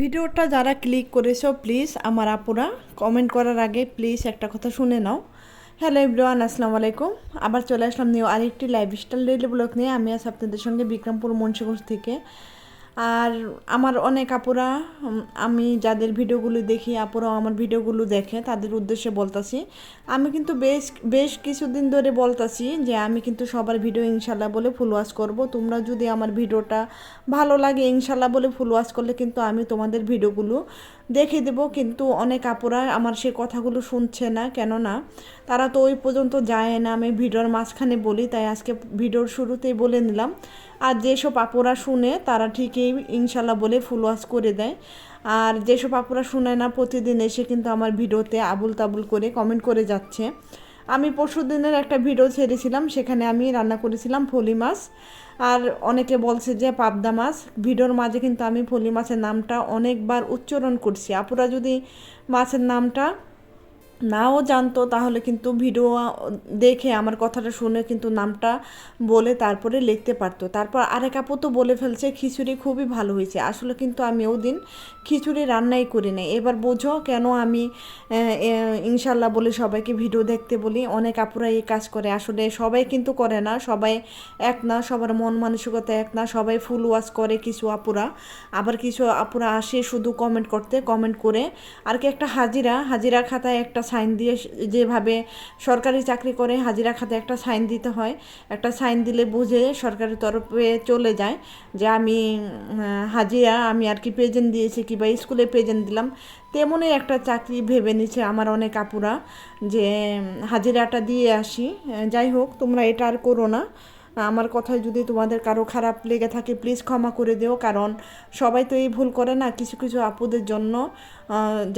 ভিডিওটা যারা ক্লিক করেছ প্লিজ আমার আপুরা কমেন্ট করার আগে প্লিজ একটা কথা শুনে নাও। হ্যালো ইব্রান আসসালামু আলাইকুম। আবার চলে আসলাম নিউ আরেকটি লাইফস্টাইল ডেইলি ব্লগ নিয়ে। আমি আজ আপনাদের সঙ্গে বিক্রমপুর, মুন্সিগঞ্জ থেকে। আর আমার অনেক আপুরা আমি যাদের ভিডিওগুলো দেখি, আপুরাও আমার ভিডিওগুলো দেখে, তাদের উদ্দেশ্যে বলতাছি। আমি কিন্তু বেশ বেশ কিছুদিন ধরে বলতাছি যে আমি কিন্তু সবার ভিডিও ইনশাল্লাহ বলে ফুল ওয়াশ করব। তোমরা যদি আমার ভিডিওটা ভালো লাগে, ইনশাল্লাহ বলে ফুল ওয়াশ করলে কিন্তু আমি তোমাদের ভিডিওগুলো দেখে দেব। কিন্তু অনেক আপুরা আমার সে কথাগুলো শুনছে না, কেননা তারা তো ওই পর্যন্ত যায় না। আমি ভিডিওর মাঝখানে বলি, তাই আজকে ভিডিওর শুরুতেই বলে নিলাম। আর যেসব আপুরা শুনে তারা ঠিকই ইনশাল্লাহ বলে ফুল ওয়াশ করে দেয়। আর যেসব আপুরা শুনে না প্রতিদিন এসে কিন্তু আমার ভিডিওতে আবুল তাবুল করে কমেন্ট করে যাচ্ছে। আমি পরশু দিনের একটা ভিডিও ছেড়েছিলাম, সেখানে আমি রান্না করেছিলাম ফলি মাছ। আর অনেকে বলছে যে পাবদা মাছ, ভিডিওর মাঝে কিন্তু আমি ফলি মাছের নামটা অনেকবার উচ্চারণ করছি। আপুরা যদি মাছের নামটা নাও জানতো, তাহলে কিন্তু ভিডিও, দেখে আমার কথাটা শুনে কিন্তু নামটা বলে তারপরে লিখতে পারতো। তারপর আরেক আপু তো বলে ফেলছে, খিচুড়ি খুবই ভালো হয়েছে। আসলে কিন্তু আমি ওদিন খিচুড়ি রান্নাই করি নাই। এবার বোঝো কেন আমি ইনশাল্লাহ বলে সবাইকে ভিডিও দেখতে বলি। অনেক আপুরা এই কাজ করে। আসলে সবাই কিন্তু করে না, সবাই এক না, সবার মন মানসিকতা এক না, সবাই ফুল ওয়াশ করে কিছু আপুরা। আবার কিছু আপুরা আসে শুধু কমেন্ট করতে, কমেন্ট করে। আর কি একটা হাজিরা হাজিরা খাতায় একটা সাইন দিয়ে যেভাবে সরকারি চাকরি করে হাজিরা খাতে একটা সাইন দিতে হয়। একটা সাইন দিলে বুঝে সরকারি তরফে চলে যায় যে আমি হাজিরা, আমি আর কি প্রেজেন্ট দিয়েছি কিংবা স্কুলে প্রেজেন্ট দিলাম। তেমনই একটা চাকরি ভেবে নিচ্ছে আমার অনেক আপুরা যে হাজিরাটা দিয়ে আসি। যাই হোক, তোমরা এটা আর করো না। আমার কথায় যদি তোমাদের কারও খারাপ লেগে থাকে প্লিজ ক্ষমা করে দিও। কারণ সবাই তো এই ভুল করে না, কিছু কিছু আপুদের জন্য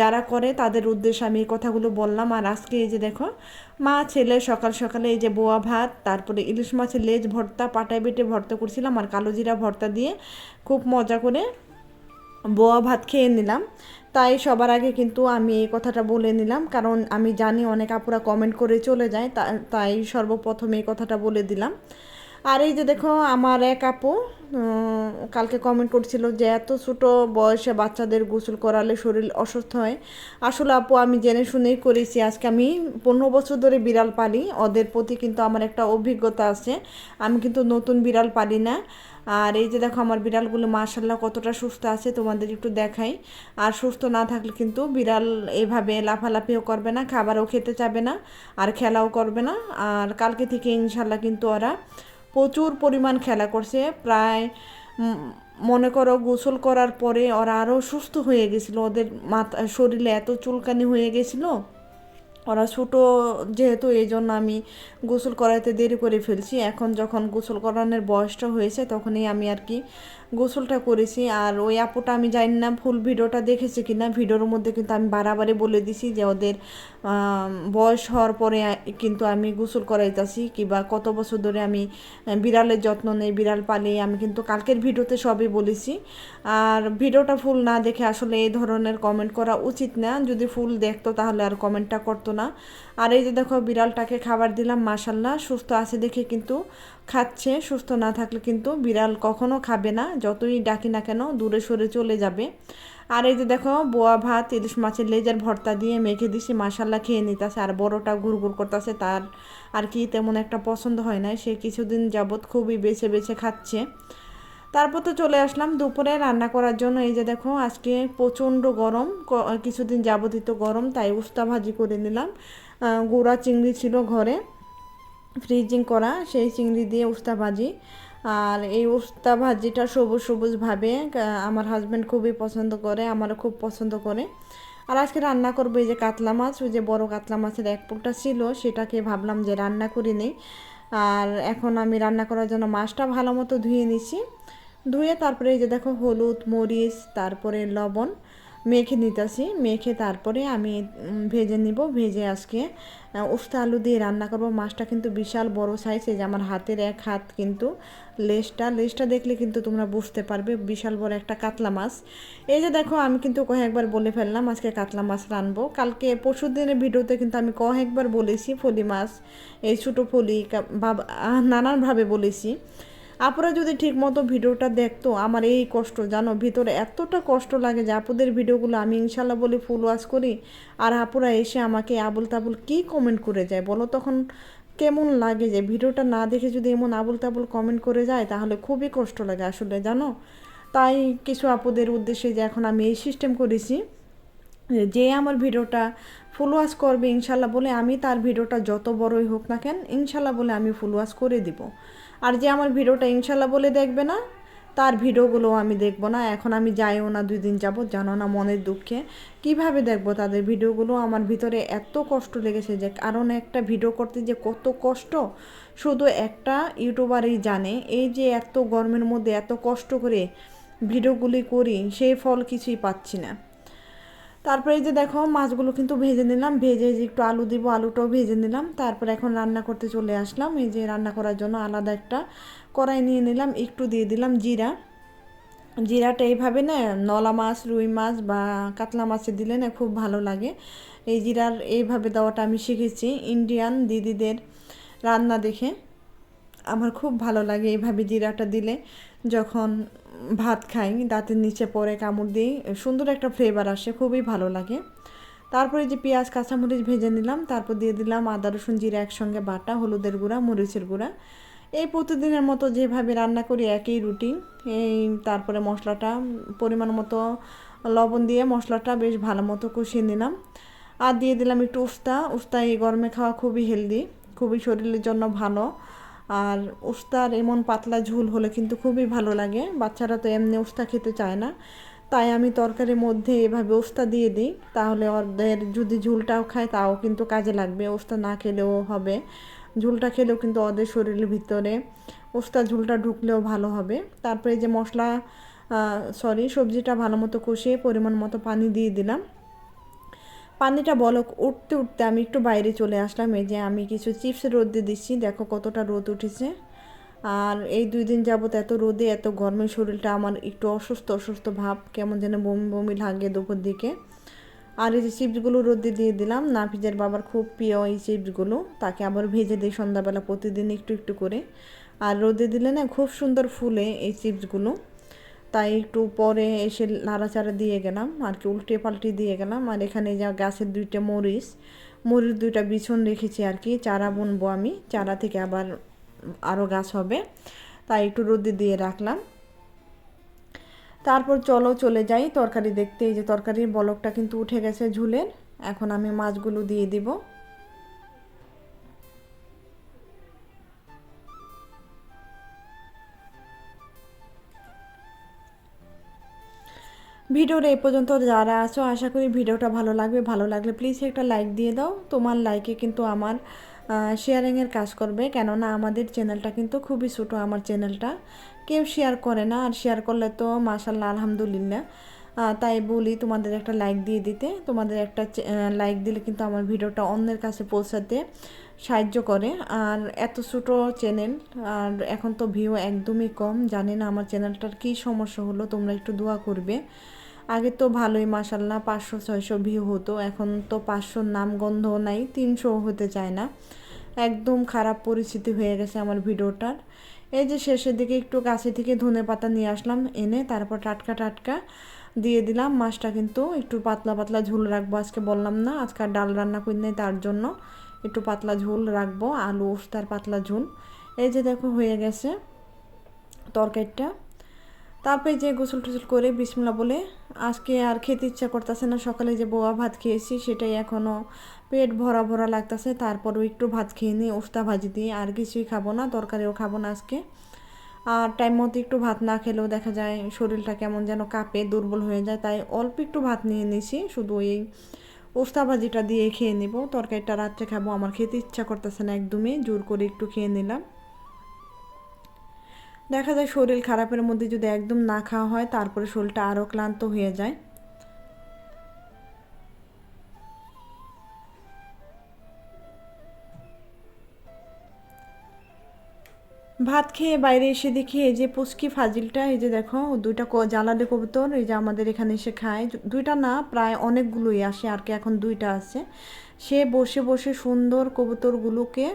যারা করে তাদের উদ্দেশ্যে আমি এই কথাগুলো বললাম। আর আজকে এই যে দেখো, মা, ছেলে, সকাল সকালে এই যে বোয়া ভাত, তারপরে ইলিশ মাছের লেজ ভর্তা, পাটায় বেটে ভর্তা করছিলাম আর কালো জিরা ভর্তা দিয়ে খুব মজা করে বোয়া ভাত খেয়ে নিলাম। তাই সবার আগে কিন্তু আমি এই কথাটা বলে নিলাম। কারণ আমি জানি অনেক আপুরা কমেন্ট করে চলে যায় তাই সর্বপ্রথম এই কথাটা বলে দিলাম। আর এই যে দেখো, আমার এক আপু কালকে কমেন্ট করছিল যে এত ছোটো বয়সে বাচ্চাদের গোসল করালে শরীর অসুস্থ হয়। আসলে আপু, আমি জেনে শুনেই করেছি, আজকে আমি পনেরো বছর ধরে বিড়াল পালি, ওদের প্রতি কিন্তু আমার একটা অভিজ্ঞতা আছে। আমি কিন্তু নতুন বিড়াল পালি না। আর এই যে দেখো, আমার বিড়ালগুলো মাশাল্লাহ কতটা সুস্থ আছে, তোমাদের একটু দেখাই। আর সুস্থ না থাকলে কিন্তু বিড়াল এভাবে লাফালাফিও করবে না, খাবারও খেতে চাবে না, আর খেলাও করবে না। আর কালকে থেকে ইনশাল্লাহ কিন্তু ওরা প্রচুর পরিমাণ খেলা করছে। প্রায় মনে করো গোসল করার পরে ওরা আরও সুস্থ হয়ে গেছিল। ওদের মাথা, শরীরে এত চুলকানি হয়ে গেছিল। ওরা ছোটো যেহেতু এই জন্য আমি গোসল করাতে দেরি করে ফেলছি। এখন যখন গোসল করানোর বয়সটা হয়েছে তখনই আমি আর কি গোসলটা করেছি আর ওই আপুটা আমি জানি না ফুল ভিডিওটা দেখেছে কিনা, ভিডিওর মধ্যে কিন্তু আমি বারাবারে বলে দিছি যে ওদের বয়স হওয়ার পরে কিন্তু আমি গোসল করাইতাছি কিংবা কত বছর ধরে আমি বিড়ালের যত্ন নেই, বিড়াল পালি আমি কিন্তু কালকের ভিডিওতে সবই বলেছি। আর ভিডিওটা ফুল না দেখে আসলে এই ধরনের কমেন্ট করা উচিত না, যদি ফুল দেখতো তাহলে আর কমেন্টটা করতো না। আর এই যে দেখো বিড়ালটাকে খাবার দিলাম মাসাল্লাহ সুস্থ আছে দেখে কিন্তু খাচ্ছে, সুস্থ না থাকলে কিন্তু বিড়াল কখনো খাবে না, যতই ডাকি না কেন দূরে সরে চলে যাবে। আর এই যে দেখো, বোয়া ভাত, ইলিশ মাছের লেজার ভর্তা দিয়ে মেখে দিছি মাসাল্লাহ খেয়ে নিতেছে। আর বড়টা ঘুরঘুর করতেছে, তার আর কি তেমন একটা পছন্দ হয় না সে কিছুদিন যাবৎ খুবই বেছে বেছে খাচ্ছে। তারপর তো চলে আসলাম দুপুরে রান্না করার জন্য। এই যে দেখো, আজকে প্রচণ্ড গরম কিছুদিন যাবতীয় গরম, তাই উস্তা ভাজি করে নিলাম। গুঁড়া চিংড়ি ছিল ঘরে। ফ্রিজিং করা, সেই চিংড়ি দিয়ে উস্তা ভাজি। আর এই উস্তা ভাজিটা সবুজ সবুজভাবে আমার হাজব্যান্ড খুবই পছন্দ করে, আমারও খুব পছন্দ করে। আর আজকে রান্না করব এই যে কাতলা মাছ, ওই যে বড় কাতলা মাছের এক পুরটা ছিল, সেটাকে ভাবলাম যে রান্না করে নিই। আর এখন আমি রান্না করার জন্য মাছটা ভালো মতো ধুয়ে নিছি। ধুয়ে তারপরে এই যে দেখো হলুদ, মরিচ, তারপরে লবণ মেখে নিতেছি মেখে তারপরে আমি ভেজে নিব ভেজে আজকে উস্তা আলু দিয়ে রান্না করব। মাছটা কিন্তু বিশাল বড় সাইজ এই যে আমার হাতের এক হাত কিন্তু লেজটা লেজটা দেখলে কিন্তু তোমরা বুঝতে পারবে বিশাল বড় একটা কাতলা মাছ। এই যে দেখো আমি কিন্তু কয়েকবার বলে ফেললাম আজকে কাতলা মাছ রানবো। কালকে পরশু দিনের ভিডিওতে কিন্তু আমি কয়েকবার বলেছি ফলি মাছ এই ছোটো ফলি আহ, নানানভাবে বলেছি। আপুরা যদি ঠিক মতো ভিডিওটা দেখতো, আমার এই কষ্ট, জানো, ভিতরে এতটা কষ্ট লাগে যে আপুদের ভিডিওগুলো আমি ইনশাল্লাহ বলে ফুল ওয়াশ করি। আর আপুরা এসে আমাকে আবুল তাবুল কী কমেন্ট করে যায় বলো? তখন কেমন লাগে যে ভিডিওটা না দেখে যদি এমন আবুল তাবুল কমেন্ট করে যায়, তাহলে খুবই কষ্ট লাগে আসলে, জানো? তাই কিছু আপুদের উদ্দেশ্যে যে এখন আমি এই সিস্টেম করেছি, যে আমার ভিডিওটা ফুল ওয়াশ করবে ইনশাল্লাহ বলে আমি তার ভিডিওটা যত বড়ই হোক না কেন, ইনশাল্লাহ বলে আমি ফুল ওয়াশ করে দিব। আর যে আমার ভিডিওটা ইনশাল্লাহ বলে দেখবে না, তার ভিডিওগুলো আমি দেখব না। এখন আমি যাইও না, দুই দিন যাব জানো না, মনের দুঃখে। কীভাবে দেখব তাদের ভিডিওগুলো? আমার ভিতরে এত কষ্ট লেগেছে যে, কারণ একটা ভিডিও করতে যে কত কষ্ট, শুধু একটা ইউটিউবারই জানে। এই যে এত গরমের মধ্যে এত কষ্ট করে ভিডিওগুলি করি, সেই ফল কিছুই পাচ্ছি না। তারপরে এই যে দেখো, মাছগুলো কিন্তু ভেজে নিলাম। ভেজে যে একটু আলু দিব, আলুটাও ভেজে নিলাম। তারপরে এখন রান্না করতে চলে আসলাম। এই যে রান্না করার জন্য আলাদা একটা কড়াই নিয়ে নিলাম, একটু দিয়ে দিলাম জিরা। জিরাটা এইভাবে না, নলা মাছ, রুই মাছ বা কাতলা মাছে দিলে না খুব ভালো লাগে। এই জিরার এইভাবে দেওয়াটা আমি শিখেছি ইন্ডিয়ান দিদিদের রান্না দেখে। আমার খুব ভালো লাগে এইভাবে জিরাটা দিলে। যখন ভাত খাই, দাঁতের নিচে পরে কামড় দিই, সুন্দর একটা ফ্লেভার আসে, খুবই ভালো লাগে। তারপরে যে পেঁয়াজ, কাঁচামরিচ ভেজে নিলাম, তারপর দিয়ে দিলাম আদা, রসুন, জিরা একসঙ্গে বাটা, হলুদের গুঁড়া, মরিচের গুঁড়া। এই প্রতিদিনের মতো যেভাবে রান্না করি একই রুটিন এই তারপরে মশলাটা, পরিমাণ মতো লবণ দিয়ে মশলাটা বেশ ভালো মতো কষিয়ে নিলাম। আর দিয়ে দিলাম একটু উস্তা। উস্তা এই গরমে খাওয়া খুবই হেলদি খুবই শরীরের জন্য ভালো। আর উস্তার এমন পাতলা ঝুল হলে কিন্তু খুবই ভালো লাগে। বাচ্চারা তো এমনি উস্তা খেতে চায় না। তাই আমি তরকারির মধ্যে এভাবে উস্তা দিয়ে দিই। তাহলে ওদের যদি ঝুলটাও খায় তাও কিন্তু কাজে লাগবে। উস্তা না খেলেও হবে। ঝুলটা খেলেও কিন্তু ওদের শরীরের ভিতরে উস্তা ঝুলটা ঢুকলেও ভালো হবে। তারপরে যে মশলা সরি সবজিটা ভালো মতো কষিয়ে পরিমাণ মতো পানি দিয়ে দিলাম। পানিটা বলক, উঠতে উঠতে আমি একটু বাইরে চলে আসলাম। এই যে আমি কিছু চিপস রোদ দিচ্ছি, দেখো কতটা রোদ উঠেছে। আর এই দুই দিন যাবত এত রোদে, এত গরমের শরীরটা আমার একটু অসুস্থ অসুস্থ ভাব, কেমন যেন বমি বমি লাগে দুপুর দিকে। আর এই যে চিপসগুলো রোদে দিয়ে দিলাম, নাফিজের বাবার খুব প্রিয় এই চিপসগুলো, তাকে আবার ভেজে দিই সন্ধ্যাবেলা প্রতিদিন একটু একটু করে। আর রোদে দিলে না, খুব সুন্দর ফুলে এই চিপসগুলো। তাই একটু পরে এসে নাড়াচাড়া দিয়ে গেলাম, আর কি উল্টে পাল্টে দিয়ে গেলাম। আর এখানে যা গাছের দুইটা মরিচ মরিচ দুইটা বিছন রেখেছি আর কি, চারা বুনবো আমি, চারা থেকে আবার আরও গাছ হবে, তাই একটু রোদে দিয়ে রাখলাম। তারপর চলো চলে যাই, তরকারি দেখতে, এই যে তরকারির বলকটা কিন্তু উঠে গেছে ঝুলের, এখন আমি মাছগুলো দিয়ে দিব। ভিডিওর এই পর্যন্ত যারা আছো, আশা করি ভিডিওটা ভালো লাগবে। ভালো লাগলে প্লিজ একটা লাইক দিয়ে দাও। তোমার লাইকে কিন্তু আমার শেয়ারিংয়ের কাজ করবে। কেননা আমাদের চ্যানেলটা কিন্তু খুবই ছোটো, আমার চ্যানেলটা কেউ শেয়ার করে না, আর শেয়ার করলে তো মাসাল্লাহ আলহামদুলিল্লাহ। তাই বলি তোমাদের একটা লাইক দিয়ে দিতে। তোমাদের একটা লাইক দিলে কিন্তু আমার ভিডিওটা অন্যের কাছে পৌঁছাতে সাহায্য করে। আর এত ছোটো চ্যানেল আর এখন তো ভিউ একদমই কম। জানি না আমার চ্যানেলটার কী সমস্যা হলো, তোমরা একটু দোয়া করবে। আগে তো ভালোই মাসাল্লাহ পাঁচশো, ছয়শো ভিউ হতো। এখন তো পাঁচশোর নাম গন্ধ নাই তিনশো হতে চায় না। একদম খারাপ পরিস্থিতি হয়ে গেছে আমার ভিডিওটার। এই যে শেষের দিকে একটু কাছে থেকে ধনে পাতা নিয়ে আসলাম, এনে তারপর টাটকা টাটকা দিয়ে দিলাম। মাছটা কিন্তু একটু পাতলা পাতলা ঝোল রাখব, আজকে বললাম না, আজকে ডাল রান্না করি নেই তার জন্য। একটু পাতলা ঝোল রাখব, আলু উস্তার পাতলা ঝোল। এই যে দেখো হয়ে গেছে তরকারিটা। তারপরে যে গোসল টোসল করে বিসমলা বলে, আজকে আর খেতে ইচ্ছা করতেছে না, সকালে যে বোয়া ভাত খেয়েছি সেটাই এখনও পেট ভরা ভরা লাগতেছে, তারপরও একটু ভাত খেয়ে নিই উস্তা ভাজি দিয়ে আর কিছুই খাব না, তরকারিও খাব না আজকে। আর টাইম মতো একটু ভাত না খেলেও দেখা যায় শরীরটা কেমন যেন কাঁপে, দুর্বল হয়ে যায়, তাই অল্প একটু ভাত নিয়ে নিছি, শুধু এই উস্তা ভাজিটা দিয়ে খেয়ে নিব, তরকারিটা রাত্রে খাব, আমার খেতে ইচ্ছা করতেছে না, একদমই জোর করে একটু খেয়ে নিলাম। দেখা যায় শরীর খারাপের মধ্যে যদি একদম না খাওয়া হয়, তারপরে শরীরটা আরও ক্লান্ত হয়ে যায়। ভাত খেয়ে বাইরে এসে দেখি এই যে পুচকি ফাজিলটা, এই যে দেখো, দুইটা জ্বালালে কবুতর, এই যে আমাদের এখানে এসে খায়। দুইটা না, প্রায় অনেকগুলোই আসে, আর কি এখন দুইটা আছে। সে বসে বসে সুন্দর কবুতরগুলোকে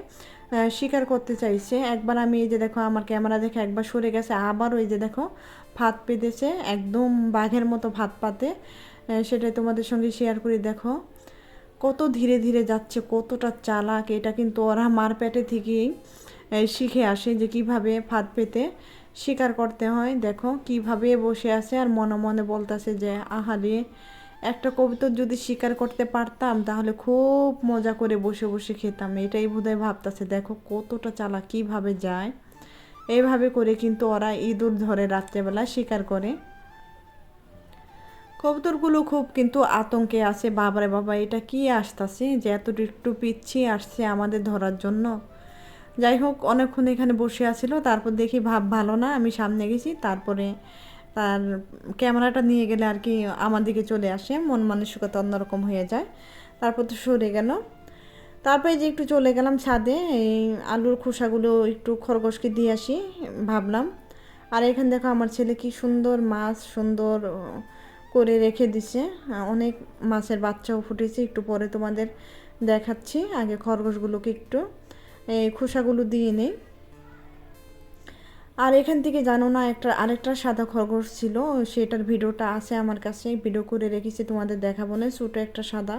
শিকার করতে চাইছে। একবার আমি এই যে দেখো, আমার ক্যামেরা দেখে একবার সরে গেছে, আবার ওই যে দেখো, ভাত পেতেছে, একদম বাঘের মতো ভাত পাতে। সেটাই তোমাদের সঙ্গে শেয়ার করি, দেখো। কত ধীরে ধীরে যাচ্ছে, কতটা চালাক, এটা কিন্তু ওরা মার পেটে থেকেই শিখে আসে যে কীভাবে ভাত পেতে শিকার করতে হয়। দেখো, কীভাবে বসে আছে আর মনে মনে বলতেছে যে, আহারে একটা কবুতর যদি শিকার করতে পারতাম, তাহলে খুব মজা করে বসে বসে খেতাম। এটাই বোধহয় ভাবতেছে, দেখো কতটা চালা কীভাবে যায়। এইভাবে করে কিন্তু ওরা ইঁদুর ধরে রাত্রেবেলা শিকার করে। কবুতরগুলো খুব কিন্তু আতঙ্কে আছে, বাবারে বাবা, এটা কি আসতেছে যে এত একটু পিছিয়ে আসছে আমাদের ধরার জন্য? যাই হোক, অনেকক্ষণ এখানে বসে আছিল, তারপর দেখি ভাব ভালো না, আমি সামনে গেছি, তারপরে তার ক্যামেরাটা নিয়ে গেলে আর কি আমার দিকে চলে আসে, মন মানসিকতা অন্যরকম হয়ে যায়। তারপর তো সরে গেল। তারপরে যে একটু চলে গেলাম ছাদে, এই আলুর খোসাগুলো একটু খরগোশকে দিয়ে আসি, ভাবলাম, আর এখানে দেখো আমার ছেলে কি সুন্দর মাছ সুন্দর করে রেখে দিছে। অনেক মাছের বাচ্চাও ফুটেছে, একটু পরে তোমাদের দেখাচ্ছি, আগে খরগোশগুলোকে একটু, এই খোসাগুলো দিয়ে নেই। আর এখান থেকে জানো না, একটা, আরেকটা সাদা খরগোশ ছিল, সেটার ভিডিওটা আছে আমার কাছে, ভিডিও করে রেখেছি তোমাদের দেখাবো না, ছোটো একটা সাদা।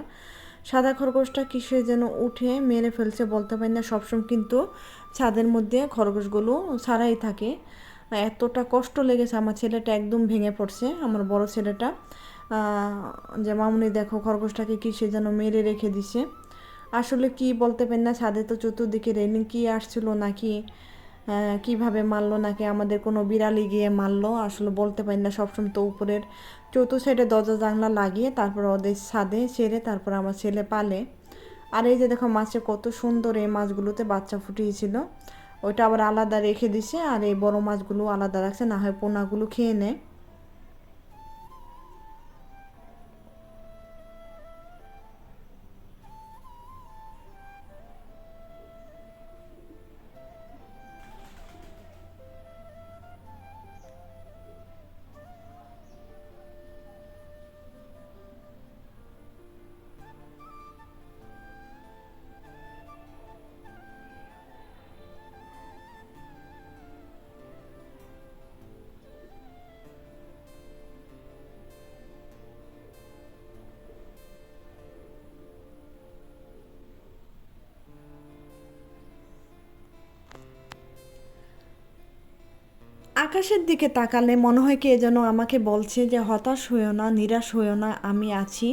সাদা খরগোশটা কিসে যেন উঠে মেরে ফেলছে বলতে পারি না, সবসময় কিন্তু ছাদের মধ্যে খরগোশগুলো ছাড়াই থাকে। এতটা কষ্ট লেগেছে, আমার ছেলেটা একদম ভেঙে পড়ছে, আমার বড় ছেলেটা। যে মামুনি দেখো খরগোশটাকে কিসে যেন মেরে রেখে দিছে। আসলে কি বলতে পারি না, ছাদে তো চতুর্দিকে রেলিং কি আসছিল নাকি? কীভাবে মারলো নাকি আমাদের কোনো বিড়ালি গিয়ে মারলো, আসলে বলতে পারি না, সবসময় তো উপরের চতুর্থ সাইডে দরজা জানলা লাগিয়ে তারপর ওদের ছাদে ছেড়ে তারপর আমার ছেলে পালে। আর এই যে দেখো মাছে কত সুন্দর এই মাছগুলোতে বাচ্চা ফুটিয়েছিল, ওইটা আবার আলাদা রেখে দিছে আর এই বড় মাছগুলো আলাদা রাখছে, না হয় পোনাগুলো খেয়ে নেয়। আকাশের দিকে তাকালে মনে হয় কে যেন আমাকে বলছে যে, হতাশ হইও না, নিরাশ হইও না, আমি আছি।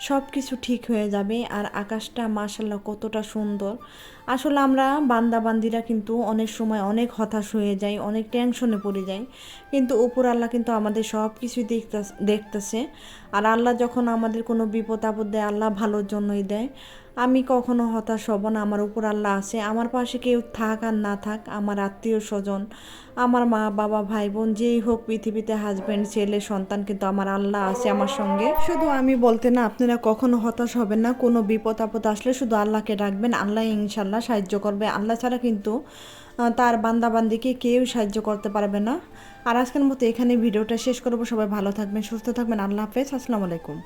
সব কিছু ঠিক হয়ে যাবে আর আকাশটা মাশাল্লাহ কতটা সুন্দর। আসলে আমরা বান্দাবান্দিরা কিন্তু অনেক সময় অনেক হতাশ হয়ে যাই, অনেক টেনশনে পড়ে যাই। কিন্তু উপর আল্লাহ কিন্তু আমাদের সব কিছুই দেখতে দেখতেছে। আর আল্লাহ যখন আমাদের কোনো বিপদ আপদ দেয়, আল্লাহ ভালোর জন্যই দেয়। আমি কখনো হতাশ হব না, আমার উপর আল্লাহ আছে। আমার পাশে কেউ থাক আর না থাক, আমার আত্মীয় স্বজন, আমার মা, বাবা, ভাই, বোন, যেই হোক পৃথিবীতে হাজব্যান্ড ছেলে, সন্তান, কিন্তু আমার আল্লাহ আছে আমার সঙ্গে। শুধু আমি বলতে না, আপনারা কখনো হতাশ হবেন না, কোনো বিপদ আপদ আসলে শুধু আল্লাহকে ডাকবেন, আল্লাহ ইনশাল্লাহ সাহায্য করবে। আল্লাহ ছাড়া কিন্তু তার বান্দাবান্দিকে কেউ সাহায্য করতে পারবে না। আর আজকের মতো এখানে ভিডিওটা শেষ করব। সবাই ভালো থাকবেন, সুস্থ থাকবেন। আল্লাহ হাফেজ, আসসালামু আলাইকুম।